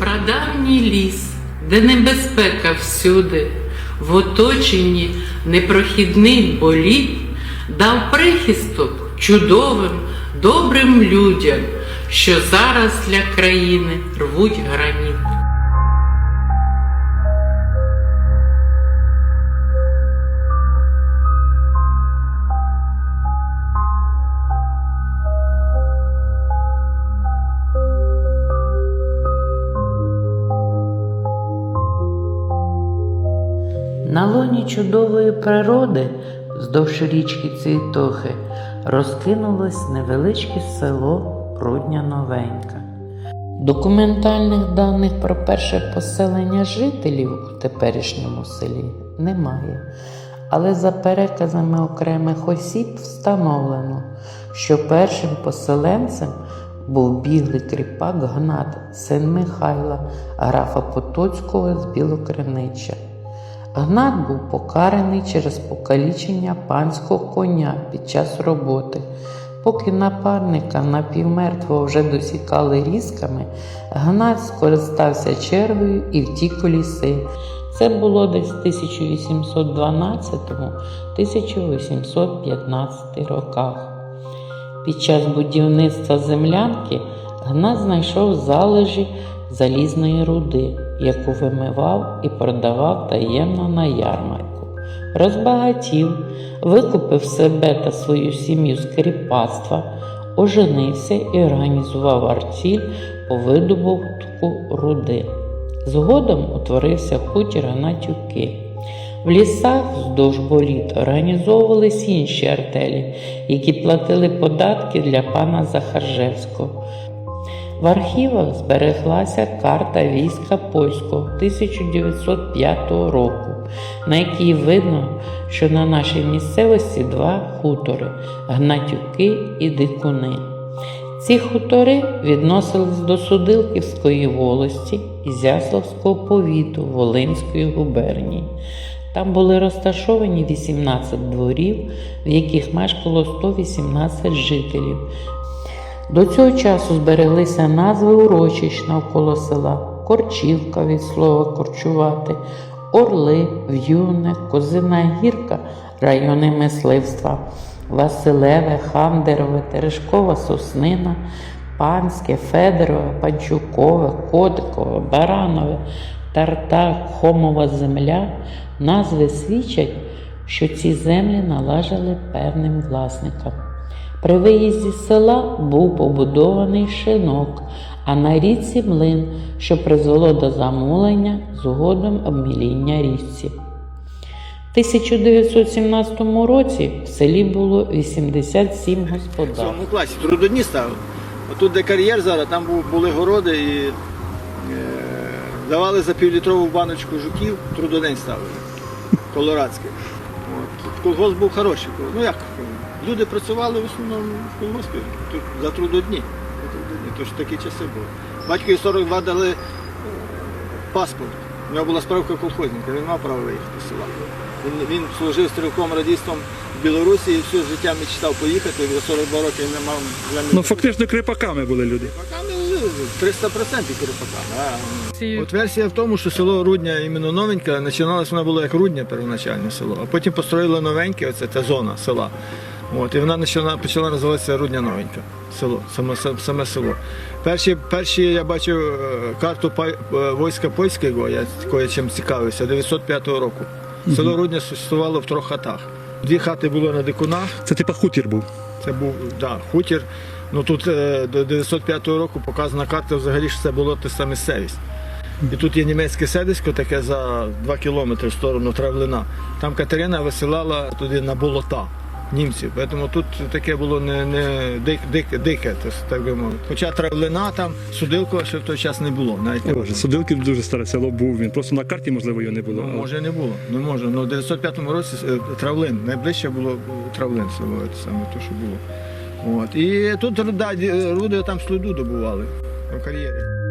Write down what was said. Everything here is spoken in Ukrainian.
Прадавній ліс, де небезпека всюди, в оточенні непрохідних боліт, дав прихисток чудовим, добрим людям, що зараз для країни рвуть граніт. Лоні чудової природи вздовж річки Цвітохи розкинулось невеличке село Рудня Новенька. Документальних даних про перше поселення жителів у теперішньому селі немає, але за переказами окремих осіб встановлено, що першим поселенцем був біглий кріпак Гнат, син Михайла, графа Потоцького з Білокринича. Гнат був покараний через покалічення панського коня під час роботи. Поки напарника напівмертвого вже досікали різками, Гнат скористався чергою і втік у ліси. Це було десь в 1812-1815 роках. Під час будівництва землянки Гнат знайшов залежі залізної руди, яку вимивав і продавав таємно на ярмарку. Розбагатів, викупив себе та свою сім'ю з кріпацтва, оженився і організував артіль по видобутку руди. Згодом утворився хутір Гнатюки. В лісах вздовж боліт організовувались інші артелі, які платили податки для пана Захаржевського. В архівах збереглася карта війська польського 1905 року, на якій видно, що на нашій місцевості два хутори Гнатюки і Дикуни. Ці хутори відносились до Судилківської волості і Зяславського повіту Волинської губернії. Там були розташовані 18 дворів, в яких мешкало 118 жителів. До цього часу збереглися назви урочищ навколо села, Корчівка від слова корчувати, Орли, В'юне, Козина Гірка райони мисливства, Василеве, Хандерове, Терешкова Соснина, Панське, Федорове, Панчукове, Котикове, Баранове, Тартак, Хомова земля. Назви свідчать, що ці землі належали певним власникам. При виїзді з села був побудований шинок, а на річці млин, що призвело до замулення згодом обміління річці. В 1917 році в селі було 87 В господарств. цьому класі трудодні ставили. Отут, де кар'єр зараз, там були городи і е, давали за півлітрову баночку жуків, трудодень ставили. Колорадський. Колгосп був хороший. Ну як? Люди працювали в основному в колгоспі за трудодні. Тож такі часи були. Батькові 42 дали е, паспорт. У нього була справка колхозника, він мав право виїхати з села. Він, він служив стрілком радістом в Білорусі і все життя мечтав поїхати, і за 42 роки він не мав землі. Ну фактично кріпаками були люди. Крипаками 300% крипаками. От версія в тому, що село Рудня, іменно новеньке, починалось воно було як Рудня первоначальне село, а потім построїли новеньке, оце та зона села. От, і вона почала, почала називатися Рудня Новенька. Село, саме, саме село. Перші, перші я бачив е, карту пай- е, війська польського, я такою чим цікавився, 905 року. Село Рудня существувало в трьох хатах. Дві хати було на дикунах, Це типа хутір був. це був да, хутір. Ну тут е, до 905 року показана карта взагалі, що це було те саме місцевість. І тут є німецьке седисько, таке за 2 кілометри в сторону Травлина. Там Катерина висилала туди на болота німців. Тому тут таке було не, не дик, дик, дике, так би мовити. Хоча Травлина там, Судилкова ще в той час не було. Навіть не. Боже, Судилки дуже старе село був. Він просто на карті, можливо, його не було. Ну, може не було, не може. Ну, в 905 році е, Травлин, найближче було е, Травлин село, це саме те, що було. От. І тут да, ді- руди там сліду добували кар'єрі.